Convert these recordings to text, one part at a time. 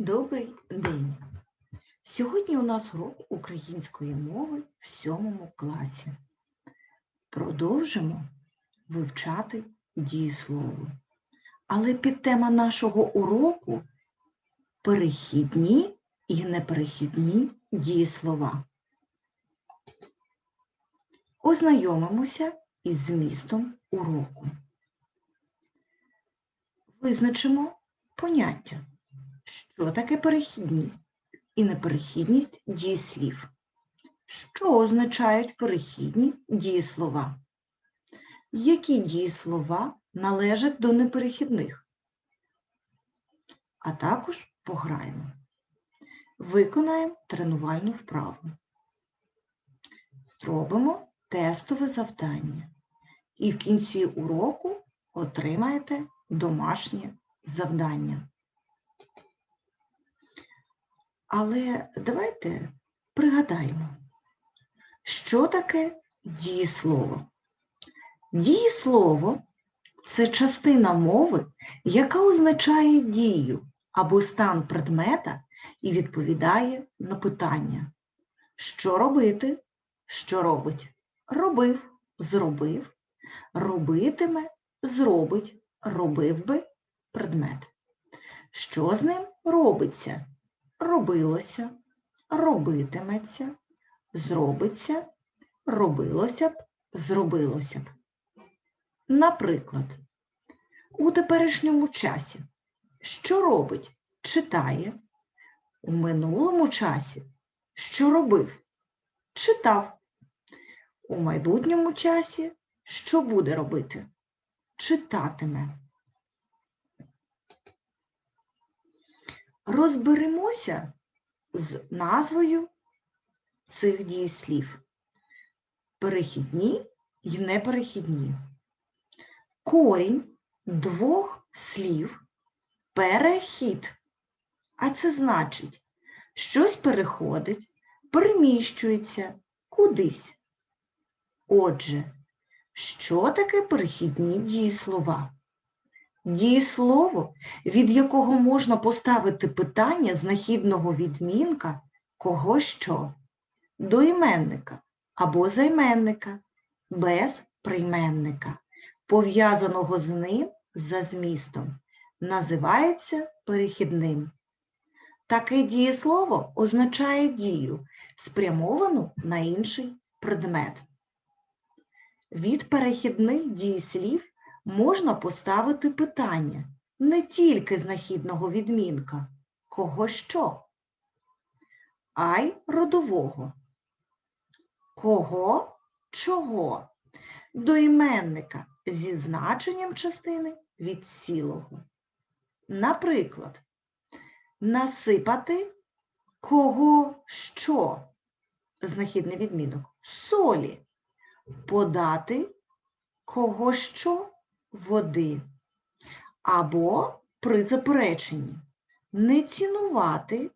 Добрий день! Сьогодні у нас урок української мови в сьомому класі. Продовжимо вивчати дієслово. Але підтема нашого уроку перехідні і неперехідні дієслова. Ознайомимося із змістом уроку. Визначимо поняття. Що таке перехідність і неперехідність дієслів? Що означають перехідні дієслова? Які дієслова належать до неперехідних? А також пограємо. Виконаємо тренувальну вправу. Зробимо тестове завдання. І в кінці уроку отримаєте домашнє завдання. Але давайте пригадаємо, що таке дієслово. Дієслово це частина мови, яка означає дію або стан предмета і відповідає на питання. Що робити? Що робить? Робив, зробив, робитиме, зробить, робив би предмет. Що з ним робиться? Робилося, робитиметься, зробиться, робилося б, зробилося б. Наприклад, у теперішньому часі що робить? Читає. У минулому часі що робив? Читав. У майбутньому часі що буде робити? Читатиме. Розберемося з назвою цих дієслів. Перехідні і неперехідні. Корінь двох слів перехід. А це значить, щось переходить, переміщується кудись. Отже, що таке перехідні дієслова? Дієслово, від якого можна поставити питання знахідного відмінка кого що, до іменника або займенника, без прийменника, пов'язаного з ним за змістом, називається перехідним. Таке дієслово означає дію, спрямовану на інший предмет. Від перехідних дієслів можна поставити питання не тільки знахідного відмінка, кого що, а й родового. Кого чого до іменника зі значенням частини від цілого. Наприклад, насипати кого що, знахідний відмінок, солі, подати кого що води. Або при запереченні не цінувати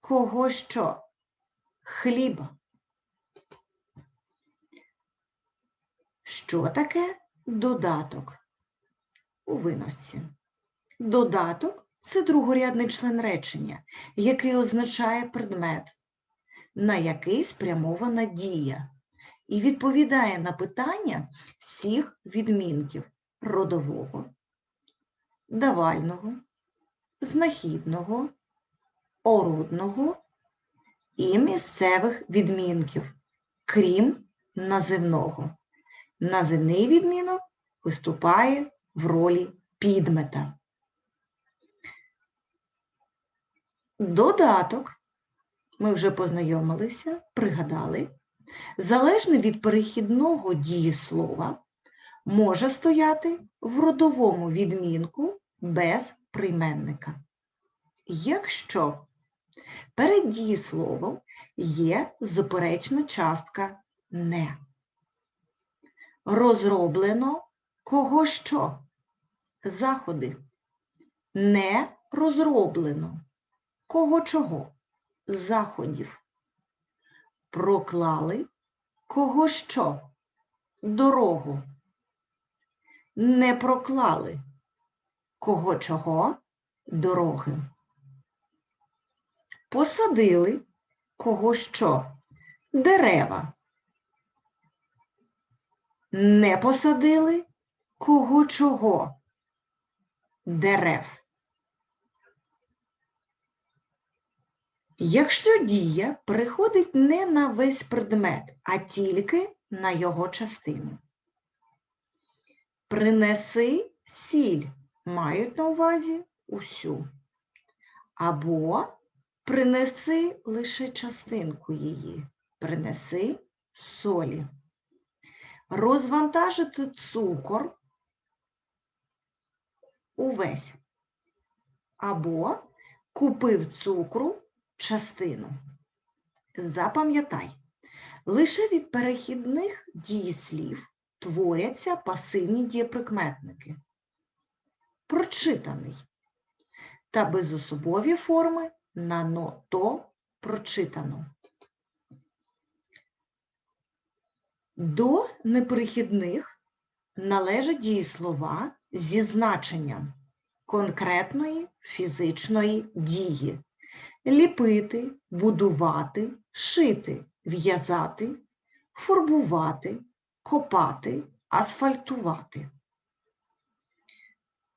кого що хліба. Що таке додаток у виносці? Додаток це другорядний член речення, який означає предмет, на який спрямована дія і відповідає на питання всіх відмінків родового, давального, знахідного, орудного і місцевих відмінків, крім називного. Називний відмінок виступає в ролі підмета. Додаток, ми вже познайомилися, пригадали, залежно від перехідного дієслова, може стояти в родовому відмінку без прийменника. Якщо перед дієсловом є заперечна частка не. Розроблено кого що? Заходи. Не розроблено. Кого чого? Заходів. Проклали кого що? Дорогу. Не проклали кого чого? Дороги. Посадили кого що? Дерева. Не посадили кого чого? Дерев. Якщо дія приходить не на весь предмет, а тільки на його частину. Принеси сіль мають на увазі усю. Або принеси лише частинку її. Принеси солі. Розвантажити цукор увесь. Або купив цукру частину. Запам'ятай, лише від перехідних дієслів творяться пасивні дієприкметники. Прочитаний та безособові форми на но то прочитано. До неперехідних належать дієслова зі значенням конкретної фізичної дії ліпити, будувати, шити, в'язати, фарбувати, копати, асфальтувати,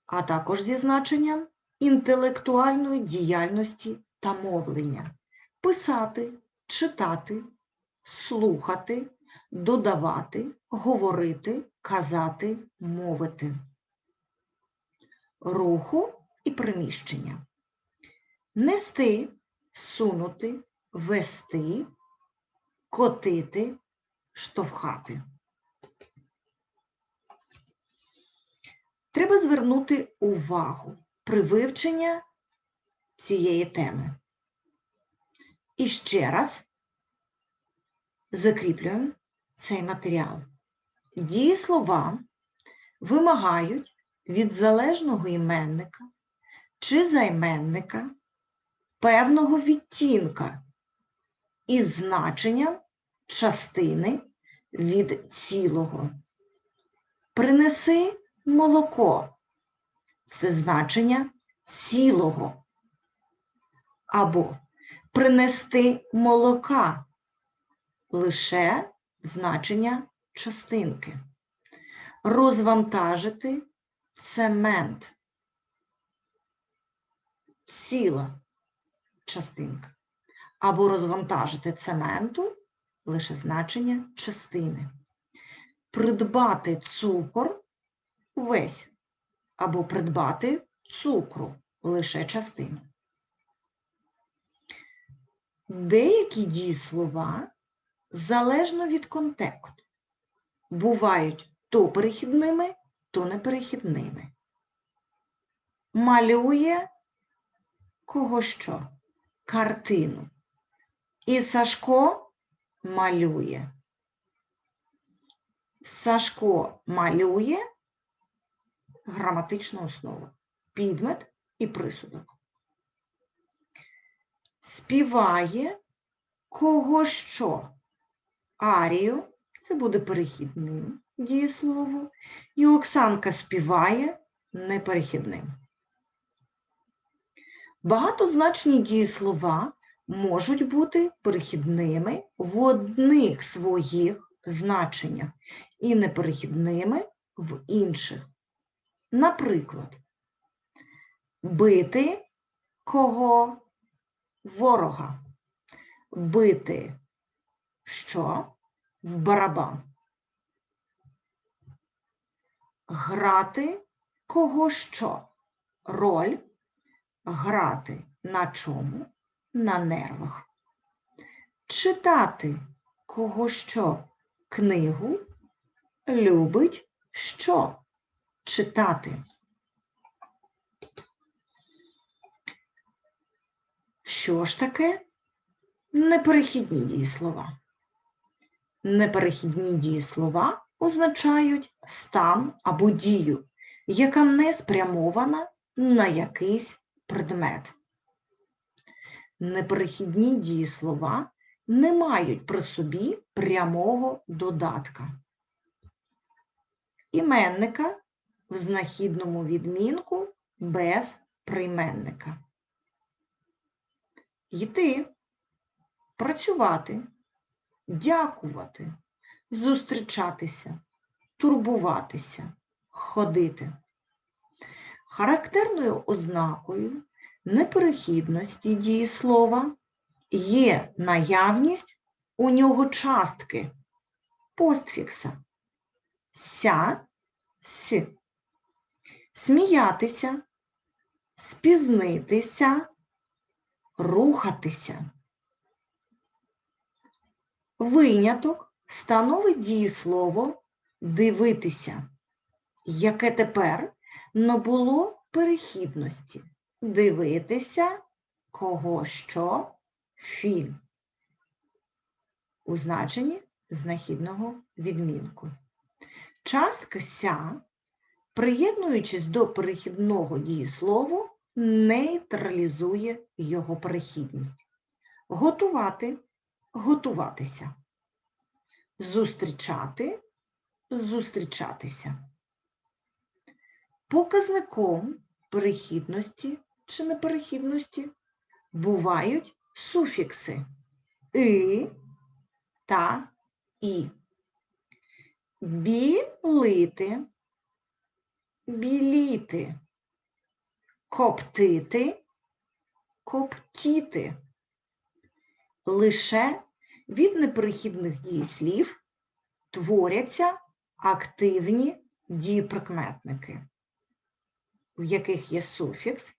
а також зі значенням інтелектуальної діяльності та мовлення. Писати, читати, слухати, додавати, говорити, казати, мовити, руху і приміщення нести, сунути, вести, котити, штовхати. Треба звернути увагу при вивченні цієї теми. І ще раз закріплюємо цей матеріал. Дієслова вимагають від залежного іменника чи займенника певного відтінка із значенням частини від цілого. Принеси молоко це значення цілого. Або принести молока лише значення частинки. Розвантажити цемент. Ціла частинка. Або розвантажити цементу лише значення частини. Придбати цукор весь, або придбати цукру лише частину. Деякі дієслова залежно від контексту бувають то перехідними, то неперехідними. Малює кого що? Картину. І Сашко малює. Сашко малює граматичну основу, підмет і присудок. Співає кого що? Арію, це буде перехідним дієслово, і Оксанка співає неперехідним. Багатозначні дієслова можуть бути перехідними в одних своїх значеннях і неперехідними в інших. Наприклад, бити кого? Ворога, бити що? В барабан, грати кого що? Роль грати на чому? На нервах. Читати кого що книгу любить що читати. Що ж таке неперехідні дієслова? Неперехідні дієслова означають стан або дію, яка не спрямована на якийсь предмет. Неперехідні дієслова не мають при собі прямого додатка. Іменника в знахідному відмінку без прийменника. йти, працювати, дякувати, зустрічатися, турбуватися, ходити. Характерною ознакою неперехідності дієслова є наявність у нього частки постфікса ся, с. Сміятися, спізнитися, рухатися. Виняток становить дієслово дивитися, яке тепер набуло перехідності. Дивитися кого що фільм у значенні знахідного відмінку. Частка ся, приєднуючись до перехідного дієслову, нейтралізує його перехідність. Готувати готуватися. Зустрічати зустрічатися. Показником перехідності чи неперехідності бувають суфікси и та і. Білити, біліти, коптити, коптіти. Лише від неперехідних дієслів творяться активні дієприкметники, в яких є суфікс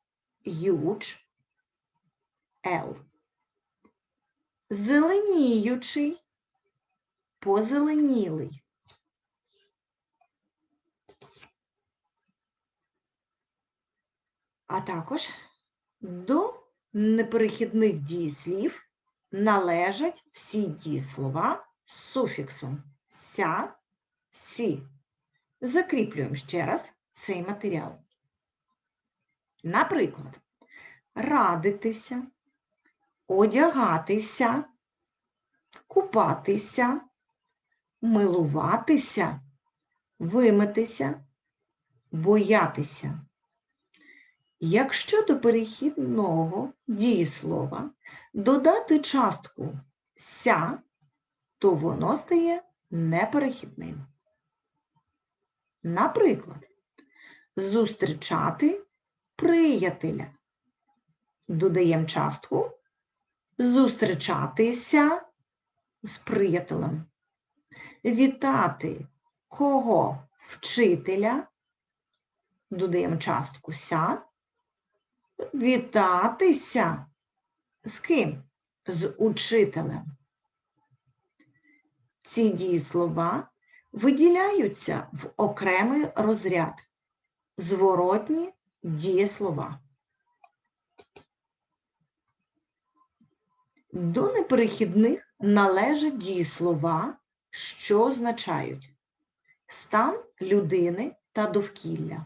юч, ел. Зеленіючий, позеленілий. А також до неперехідних дієслів належать всі дієслова з суфіксом ся, сі. Закріплюємо ще раз цей матеріал. Наприклад, радитися, одягатися, купатися, милуватися, вимитися, боятися. Якщо до перехідного дієслова додати частку ся, то воно стає неперехідним. Наприклад, зустрічати приятеля. Додаємо частку зустрічатися з приятелем. Вітати кого вчителя. Додаємо частку ся. Вітатися з ким? З учителем. Ці дієслова виділяються в окремий розряд зворотні дієслова. До неперехідних належать дієслова, що означають стан людини та довкілля,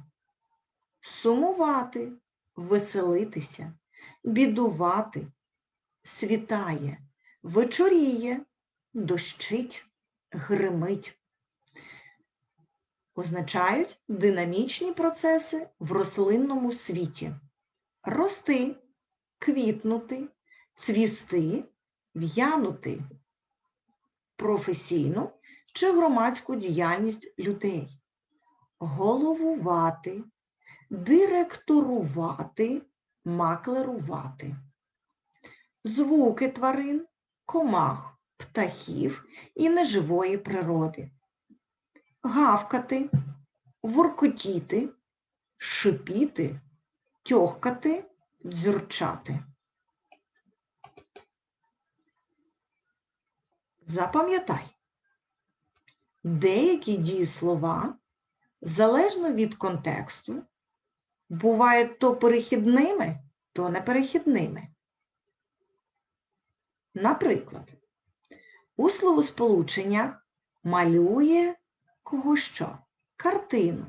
сумувати, веселитися, бідувати, світає, вечоріє, дощить, гримить. Означають динамічні процеси в рослинному світі. Рости, квітнути, цвісти, в'янути, професійну чи громадську діяльність людей, головувати, директорувати, маклерувати, звуки тварин, комах, птахів і неживої природи, гавкати, воркотіти, шипіти, тьохкати, дзюрчати. Запам'ятай, деякі дієслова, залежно від контексту, бувають то перехідними, то неперехідними. Наприклад, у словосполученнях малює кого що? Картину.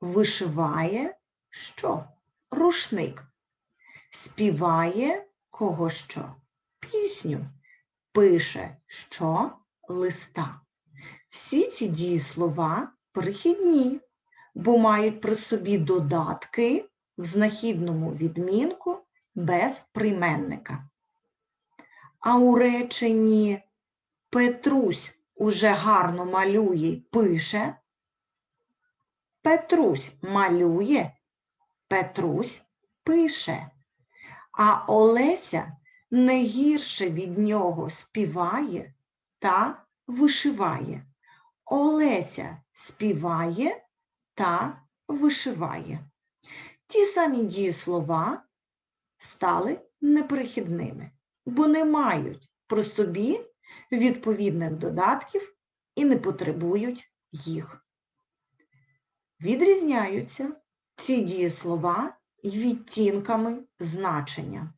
Вишиває що? Рушник. Співає кого що? Пісню. Пише що? Листа. Всі ці дієслова перехідні, бо мають при собі додатки в знахідному відмінку без прийменника. А у реченні Петрусь уже гарно малює пише. Петрусь малює, Петрусь пише. А Олеся не гірше від нього співає та вишиває. Олеся співає та вишиває. Ті самі дієслова стали неперехідними, бо не мають при собі відповідних додатків і не потребують їх. Відрізняються ці дієслова відтінками значення.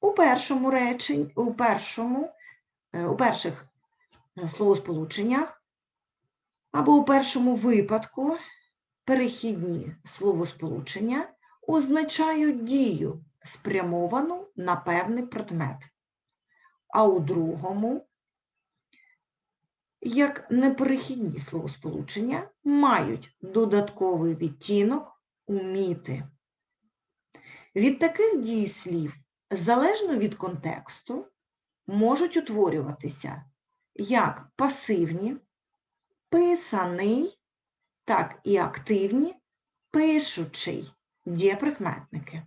У першому реченні, у першому, е, у перших е, словосполученнях або у першому випадку перехідні словосполучення означають дію, спрямовану на певний предмет. А у другому, як неперехідні словосполучення, мають додатковий відтінок уміти. Від таких дієслів, залежно від контексту, можуть утворюватися як пасивні, писаний, так і активні, пишучий дієприкметники.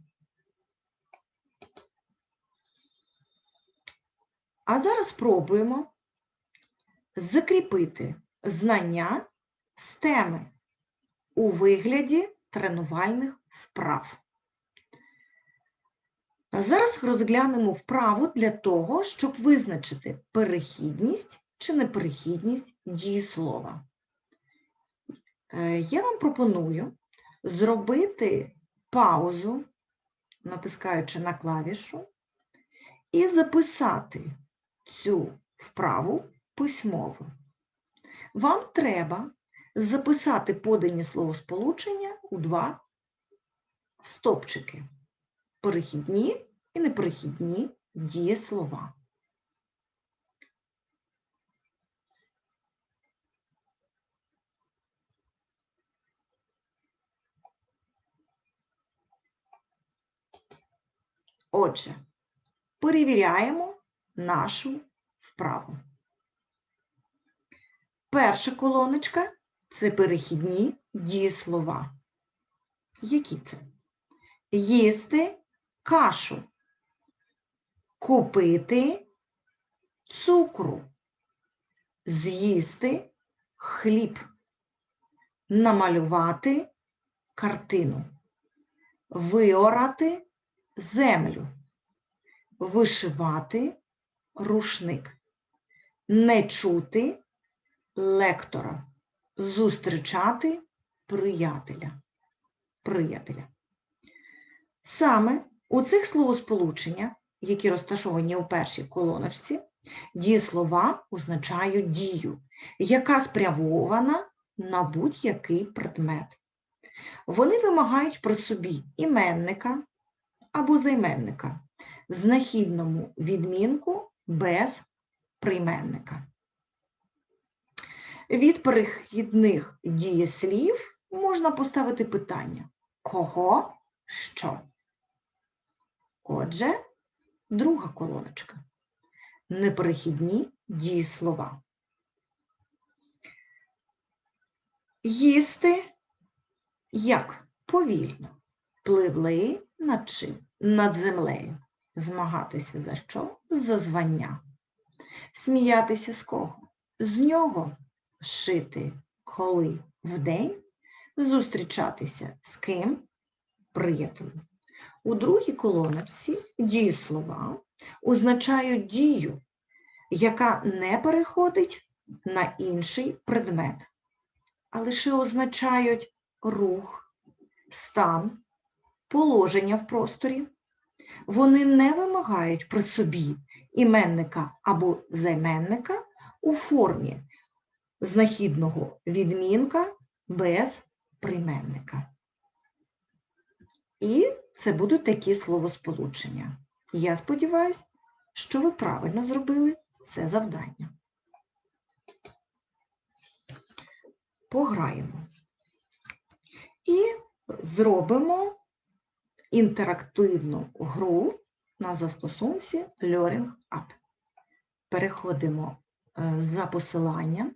А зараз спробуємо закріпити знання з теми у вигляді тренувальних вправ. Зараз розглянемо вправу для того, щоб визначити перехідність чи неперехідність дієслова. Е, Я вам пропоную зробити паузу, натискаючи на клавішу, і записати цю вправу письмово. Вам треба записати подані словосполучення у два стопчики. Перехідні і неперехідні дієслова. Отже, перевіряємо нашу вправу. Перша колоночка це перехідні дієслова. Які це? Їсти кашу, купити цукру, з'їсти хліб, намалювати картину, виорати землю, вишивати рушник, не чути лектора, зустрічати приятеля. приятеля. Саме у цих словосполученнях, які розташовані у першій колоночці, дієслова означають дію, яка спрямована на будь-який предмет. Вони вимагають при собі іменника або займенника в знахідному відмінку без прийменника. Від перехідних дієслів можна поставити питання кого, що. Отже, друга колоночка. Неперехідні дієслова. Їсти як повільно, пливли над чим? Над землею. Змагатися за що? За звання. Сміятися з кого? З нього шити, коли вдень, зустрічатися з ким? Приятелем. У другій колоночці дієслова означають дію, яка не переходить на інший предмет, а лише означають рух, стан, положення в просторі. Вони не вимагають при собі іменника або займенника у формі знахідного відмінка без прийменника. І це будуть такі словосполучення. Я сподіваюся, що ви правильно зробили це завдання. Пограємо. І зробимо інтерактивну гру на застосунці Learning App. Переходимо е, за посиланням. Е,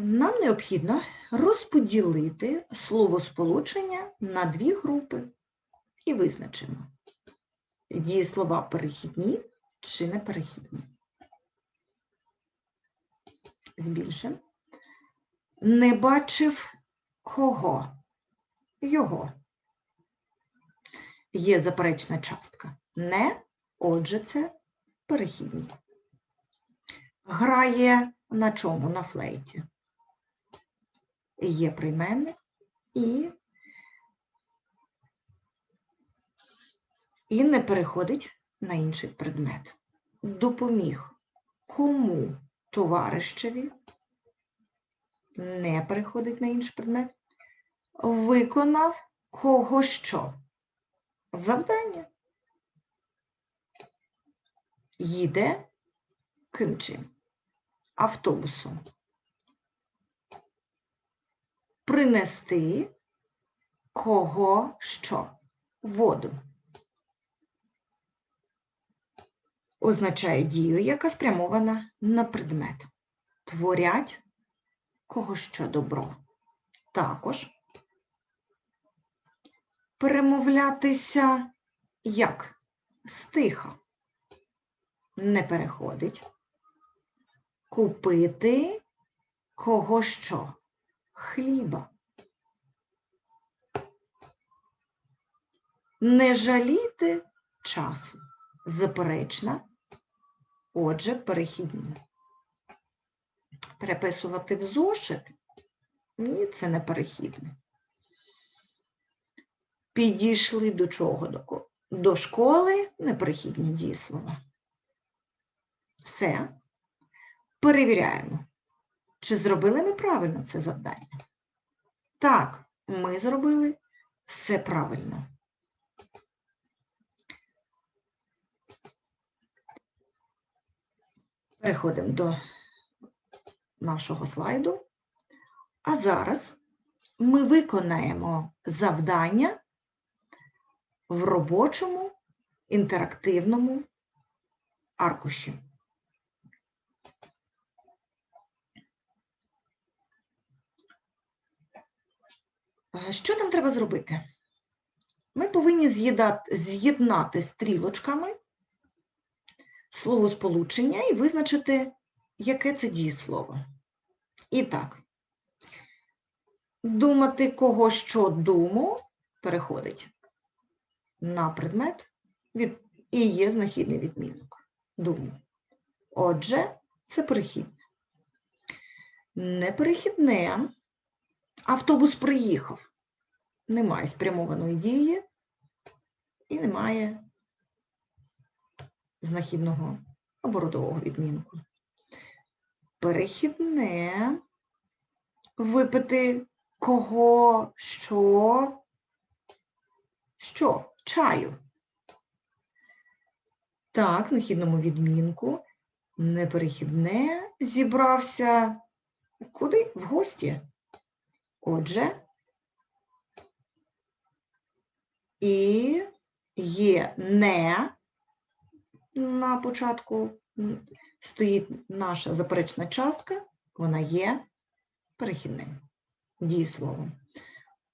Нам необхідно розподілити словосполучення на дві групи і визначимо, дієслова перехідні чи неперехідні. Збільшимо. Не бачив кого? Його. Є заперечна частка. Не, отже, це перехідні. Грає на чому? На флейті. Є прийменник і, і не переходить на інший предмет. Допоміг кому товаришеві, не переходить на інший предмет. Виконав кого що? Завдання. Їде ким чим? Автобусом. Принести кого що? Воду. Означає дію, яка спрямована на предмет. Творять кого що добро. Також перемовлятися як? Стиха. Не переходить. Купити кого що? Хліба. Не жаліти часу. Заперечна, отже, перехідні. Переписувати в зошит? Ні, це не перехідне. Підійшли до чого? До, школи неперехідні дієслова. Все. Перевіряємо, чи зробили ми правильно це завдання. Так, ми зробили все правильно. Переходимо до нашого слайду. А зараз ми виконаємо завдання в робочому інтерактивному аркуші. Е, Що нам треба зробити? Ми повинні з'єднати- стрілочками словосполучення і визначити, яке це дієслово. І так, думати кого що думу переходить на предмет від, і є знахідний відмінок. Думу. Отже, це перехідне. Неперехідне. Автобус приїхав. Немає спрямованої дії і немає знахідного або родового відмінку. Перехідне випити кого, що, що, чаю. Так, знахідному відмінку неперехідне зібрався куди? В гості. Отже, і є не на початку стоїть наша заперечна частка, вона є перехідним дієсловом.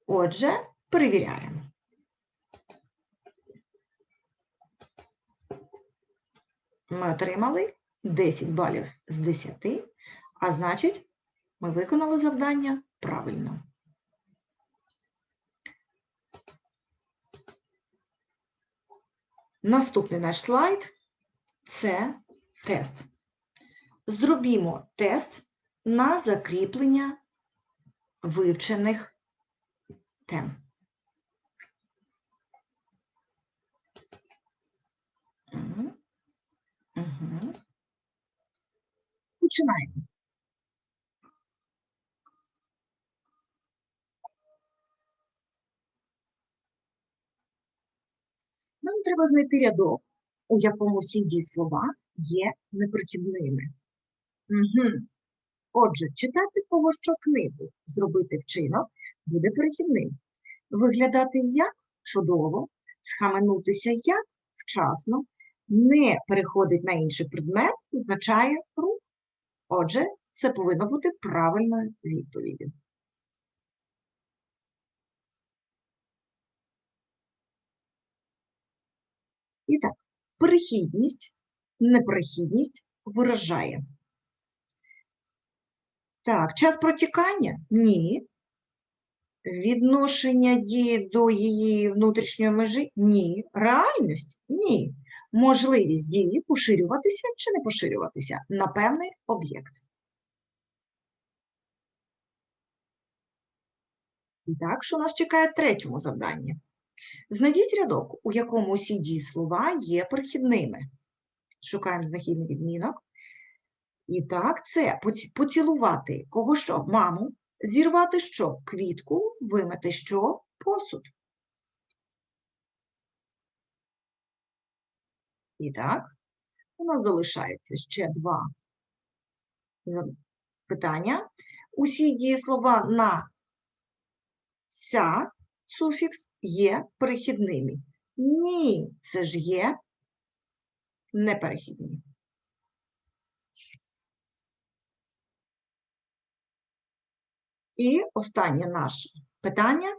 Отже, перевіряємо. Ми отримали 10 балів з 10, а значить, ми виконали завдання правильно. Наступний наш слайд це тест. Зробімо тест на закріплення вивчених тем. Мгм. Починаємо. Нам треба знайти рядок, у якому всі дієслова є непрохідними. Угу. Отже, читати кого що книгу, зробити вчинок буде перехідним. Виглядати як чудово. Схаменутися як вчасно, не переходить на інший предмет, означає рух. Отже, це повинно бути правильною відповіддю. І так, перехідність, неперехідність виражає. Так, час протікання? Ні. Відношення дії до її внутрішньої межі? Ні. Реальність? Ні. Можливість дії поширюватися чи не поширюватися на певний об'єкт. І так, що нас чекає в третьому завданні? Знайдіть рядок, у якому усі дієслова є перехідними. Шукаємо знахідний відмінок. І так, це поцілувати кого що? Маму, зірвати що? Квітку, вимити що? Посуд. І так, у нас залишається ще два питання. Усі дієслова на ся суфікс є перехідними. Ні, це ж є неперехідні. І останнє наше питання.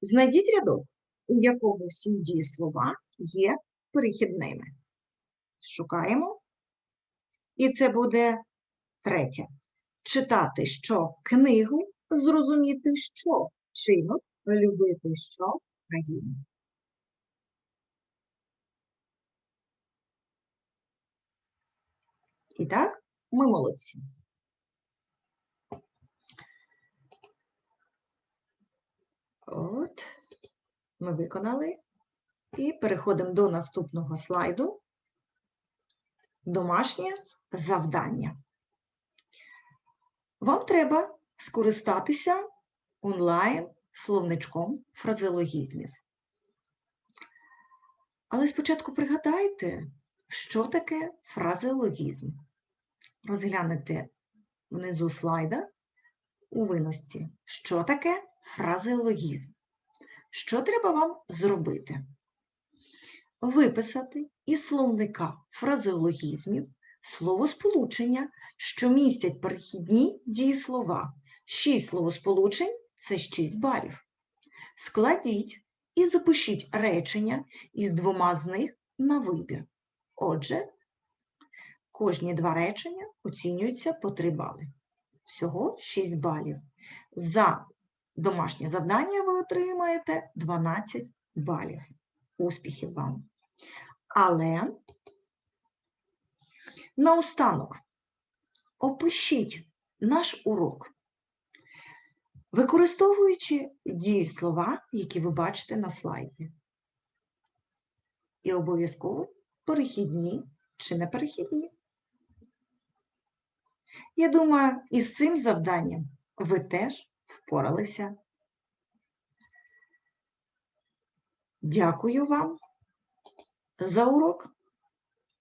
Знайдіть рядок, у якому всі дієслова є перехідними. Шукаємо. І це буде третє. Читати що книгу, зрозуміти що чинок, любити що країну. І так, ми молодці. От, ми виконали. І переходимо до наступного слайду. Домашнє завдання. Вам треба скористатися онлайн словничком фразеологізмів. Але спочатку пригадайте, що таке фразеологізм. Розглянете внизу слайда у виності, що таке фразеологізм. Що треба вам зробити? Виписати із словника фразеологізмів словосполучення, що містять перехідні дієслова. Шість словосполучень це 6 балів. Складіть і запишіть речення із двома з них на вибір. Отже, кожні два речення оцінюються по 3 бали. Всього 6 балів. За домашнє завдання ви отримаєте 12 балів. Успіхів вам! Але наостанок опишіть наш урок, використовуючи дієслова, які ви бачите на слайді. І обов'язково перехідні чи неперехідні. Я думаю, із цим завданням ви теж впоралися. Дякую вам за урок.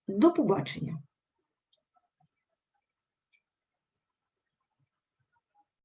До побачення!